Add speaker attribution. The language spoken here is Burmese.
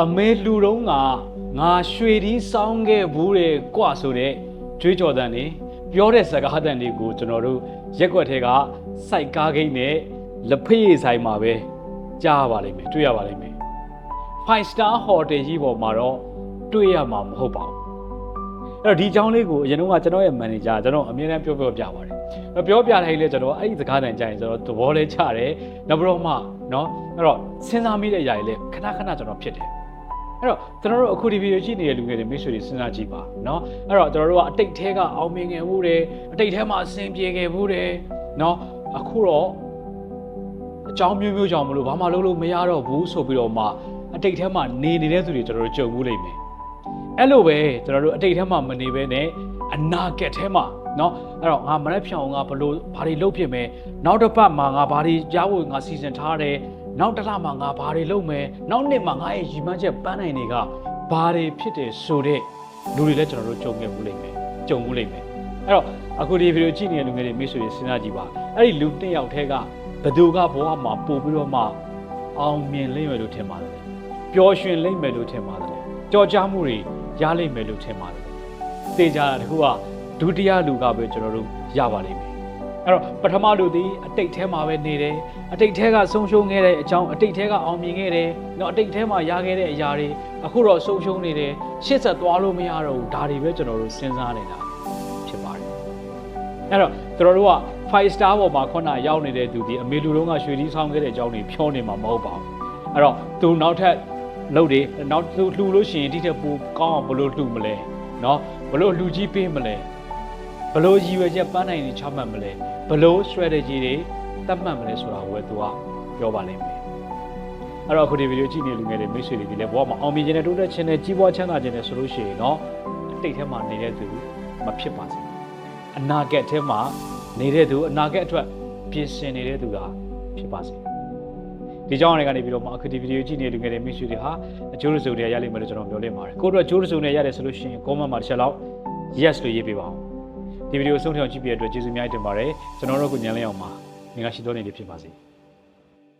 Speaker 1: အမေလူတုံးကငါရွှေဒီစောင်းခဲ့ဘူးတဲ့ကွာဆိုတဲ့ကြွေးကြော်တန်နေပြောတဲ့စကားတန်တွေကိုကျွန်တော်တို့ရက်ွက်ထဲကစိုက်ကားဂိတ်နဲ့လက်ဖေးဆိုင်မှာပဲကြားရပါလိမ့်မယ်တွေ့ရပါလိမ့်မယ် five star hotel ကြီးပေါ်မှာတော့တွေ့ရမှာမဟုတ်ပါဘူးအဲ့တော့ဒီအကြောင်းလေးကိုအရင်ကကျွန်တော်ရဲ့ manager ကျွန်တော်အမြဲတမ်းပြောပြောပြပါတယ်အဲ့ပြောပြတိုင်းလေကျွန်တော်အဲ့ဒီစကားတန်ကြရင်ကျွန်တော်သဘောလဲချတယ်နောက်ပြီးတော့မှเนาะအဲ့တော့စဉ်းစားမိတဲ့အရာတွေလည်းခဏခဏကျွန်တော်ဖြစ်တယ် အဲ့တော့ကျွန်တော်တို့အခုဒီဗီဒီယိုကြည့်နေတဲ့လူငယ်တွေမိတ်ဆွေတွေစဉ်းစားကြည့်ပါเนาะအဲ့တော့ကျွန်တော်တို့ကအတိတ်ထဲကအောင်မြင်ခဲ့မှုတွေအတိတ်ထဲမှာအဆင်ပြေခဲ့မှုတွေเนาะအခုတော့ အကြောင်းမျိုးမျိုးကြောင့်မလို့ဘာမှလုပ်လို့မရတော့ဘူးဆိုပြီးတော့မှအတိတ်ထဲမှာနေနေတဲ့သူတွေကျွန်တော်တို့ကြုံမှုလိမ့်မယ်အဲ့လိုပဲကျွန်တော်တို့အတိတ်ထဲမှာမနေဘဲနဲ့အနာဂတ်ထဲမှာเนาะအဲ့တော့ငါမရက်ဖြောင်ငါဘလို့ဘာတွေလုပ်ဖြစ်မယ်နောက်တစ်ပတ်မှာငါဘာတွေကြားဖို့ငါစီစဉ်ထားတယ် နောက်တစ်လမှာငါဘာတွေလုပ်မယ်နောက်နှစ်မှာငါရဲ့ရည်မှန်းချက်ပန်းနိုင်တွေကဘာတွေဖြစ်တယ်ဆိုတဲ့လူတွေလည်းကျွန်တော်တို့ကြုံခဲ့မှုလိမ့်မယ်ကြုံမှုလိမ့်မယ်အဲ့တော့အခုဒီဗီဒီယိုကြည့်နေတဲ့လူငယ်တွေမိတ်ဆွေတွေစဉ်းစားကြည့်ပါအဲ့ဒီလူတစ်ယောက်တည်းကဘသူကဘဝမှာပို့ပြီးတော့မှအောင်မြင်လိမ့်မယ်လို့ထင်ပါတယ်ပျော်ရွှင်လိမ့်မယ်လို့ထင်ပါတယ်ကြော်ကြားမှုတွေရလိမ့်မယ်လို့ထင်ပါတယ်သေချာတာတခုကဒုတိယလူကပဲကျွန်တော်တို့ရပါလိမ့်မယ် အဲ့တော့ပထမလူသည်အတိတ်ထဲမှာပဲနေတယ်အတိတ်ထဲကဆုံးရှုံးခဲ့တဲ့အကြောင်းအတိတ်ထဲကအောင်မြင်ခဲ့တယ်နော်အတိတ်ထဲမှာရခဲ့တဲ့အရာတွေအခုတော့ဆုံးရှုံးနေတယ်ရှေ့ဆက်သွားလို့မရတော့ဘူးဒါတွေပဲကျွန်တော်တို့စဉ်းစားနေတာဖြစ်ပါတယ်အဲ့တော့ကျွန်တော်တို့က5 star ပေါ်မှာခုနရောက်နေတဲ့သူဒီအမေလူတုံးကရွှေကြီးဆောင်ခဲ့တဲ့အကြောင်းတွေဖြောနေမှာမဟုတ်ပါဘူးအဲ့တော့သူနောက်ထပ်လုပ်တယ်နောက်လှူလို့ရှိရင်ဒီထက်ပိုကောင်းအောင်ဘယ်လိုလှူမလဲနော်ဘယ်လိုလှူကြီးပေးမလဲ ဘလို့ရည်ရွယ်ချက်ပန်းနိုင်တွေချမှတ်မလဲဘလို့ strategy တွေသတ်မှတ်မလဲဆိုတာကိုပဲသူကပြောပါလိမ့်မယ်အဲ့တော့အခုဒီဗီဒီယိုကြည့်နေလူငယ်တွေမိတ်ဆွေတွေဒီလည်းဘဝမှာအောင်မြင်ခြင်းနဲ့တိုးတက်ခြင်းနဲ့ကြီးပွားချမ်းသာခြင်းနဲ့ဆိုလို့ရှိရင်တော့တိတ်ထဲမှာနေတဲ့သူမဖြစ်ပါစေအနာဂတ်ထဲမှာနေတဲ့သူအနာဂတ်အတွက်ပြင်ဆင်နေတဲ့သူသာဖြစ်ပါစေဒီကြောင့်တွေကနေပြီးတော့မှအခုဒီဗီဒီယိုကြည့်နေလူငယ်တွေမိတ်ဆွေတွေဟာအကျိုးရစုံတွေရလိမ့်မယ်လို့ကျွန်တော်ပြောလိမ့်ပါတယ်ကိုတို့အကျိုးရစုံတွေရတယ်ဆိုလို့ရှိရင် comment မှာတစ်ချက်လောက် yes လို့ရေးပေးပါဦး ဒီဗီဒီယိုဆုံးထအောင်ကြည့်ပြတဲ့အတွက်ကျေးဇူးအများကြီးတင်ပါတယ်ကျွန်တော်တို့ကညံလင်းအောင်ပါငါရှိတော်နေလေးဖြစ်ပါစေ